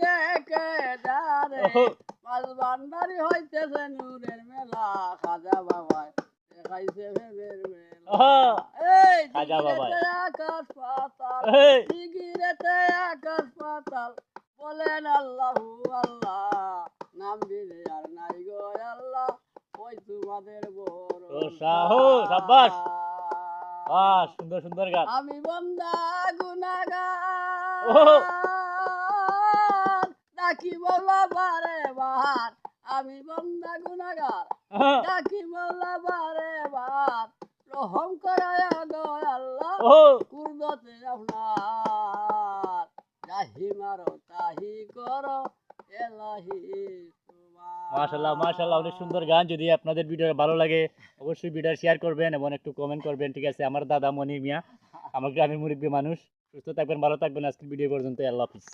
দেখে যারে মাল ভান্ডারি হইতেছে নূরের মেলা খাজা বাবায় দেখাইছে ভেবের মেলা। এই খাজা বাবায়। আকাশ পাতাল এই, আকাশ পাতাল বলেন আল্লাহু আল্লাহ নাম দিলে আর নাই গো আল্লাহ ওই তোমাদের বড় সাহস, সাব্বাস। বাহ সুন্দর সুন্দর গান। আমি বন্দা গুনাগার। ডাকি বলা বারে বার আমি বন্দা গুনাগার। ডাকি বলা বারে বার রহম করায়া গো আল্লাহ কুর্দতে আপনার। যাহি মারো তাহি করো এলাহি মাশাল্লাহ মাশাল্লাহ অনেক সুন্দর গান। যদি আপনাদের ভিডিও ভালো লাগে অবশ্যই ভিডিও শেয়ার করবেন এবং একটু কমেন্ট করবেন। ঠিক আছে আমার দাদা মনির মিয়া আমার গ্রামের মুরব্বী মানুষ। সুস্থ থাকবেন ভালো থাকবেন। আজকের ভিডিও পর্যন্ত আল্লাহ হাফিজ।